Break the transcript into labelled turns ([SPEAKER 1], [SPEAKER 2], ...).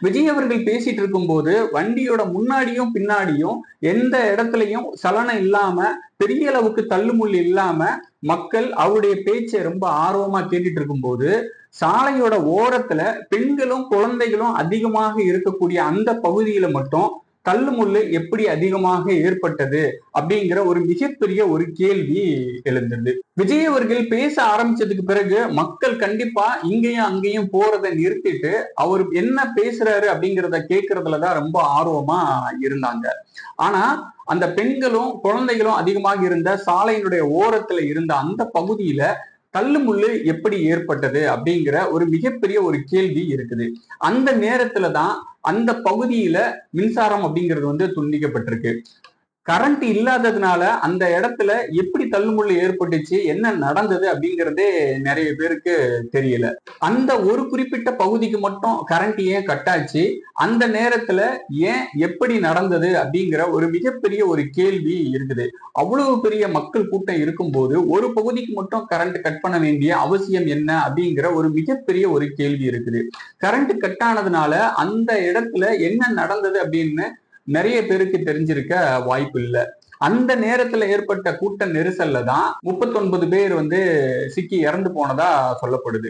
[SPEAKER 1] விஜய் அவர்கள் பேசிட்டு இருக்கும்போது வண்டியோட முன்னாடியும் பின்னாடியும் எந்த இடத்துலயும் சலனம் இல்லாம பெரிய அளவுக்கு தள்ளுமுள்ளு இல்லாம மக்கள் அவருடைய பேச்சை ரொம்ப ஆர்வமா கேட்டுட்டு இருக்கும்போது சாலையோட ஓரத்துல பெண்களும் குழந்தைகளும் அதிகமாக இருக்கக்கூடிய அந்த பகுதியில மட்டும் கல் முள்ளு எப்படி அதிகமாக ஏற்பட்டது அப்படிங்கிற ஒரு மிகப்பெரிய ஒரு கேள்வி எழுந்தது. விஜய் அவர்கள் பேச ஆரம்பிச்சதுக்கு பிறகு மக்கள் கண்டிப்பா இங்கேயும் அங்கேயும் போறதை நிறுத்திட்டு அவர் என்ன பேசுறாரு அப்படிங்கிறத கேட்கறதுலதான் ரொம்ப ஆர்வமா இருந்தாங்க. ஆனா அந்த பெண்களும் குழந்தைகளும் அதிகமாக இருந்த சாலையினுடைய ஓரத்துல இருந்த அந்த பகுதியில தள்ளுமுள்ளு எப்படி ஏற்பட்டது அப்படிங்கிற ஒரு மிகப்பெரிய ஒரு கேள்வி இருக்குது. அந்த நேரத்துல தான் அந்த பகுதியில மின்சாரம் அப்படிங்கிறது வந்து துண்டிக்கப்பட்டிருக்கு. கரண்ட் இல்லாததுனால அந்த இடத்துல எப்படி தள்ளுமுள்ளு ஏற்பட்டுச்சு என்ன நடந்தது அப்படிங்கிறதே நிறைய பேருக்கு தெரியல. அந்த ஒரு குறிப்பிட்ட பகுதிக்கு மட்டும் கரண்ட் ஏன் கட்டாச்சு அந்த நேரத்துல ஏன் எப்படி நடந்தது அப்படிங்கிற ஒரு மிகப்பெரிய ஒரு கேள்வி இருக்குது. அவ்வளவு பெரிய மக்கள் கூட்டம் இருக்கும்போது ஒரு பகுதிக்கு மட்டும் கரண்ட் கட் பண்ண வேண்டிய அவசியம் என்ன அப்படிங்கிற ஒரு மிகப்பெரிய ஒரு கேள்வி இருக்குது. கரண்ட் கட் ஆனதுனால அந்த இடத்துல என்ன நடந்தது அப்படின்னு நிறைய பேருக்கு தெரிஞ்சிருக்க வாய்ப்பு இல்லை. அந்த நேரத்துல ஏற்பட்ட கூட்ட நெரிசல்ல தான் முப்பத்தொன்பது பேர் வந்து சிக்கி இறந்து போனதா சொல்லப்படுது.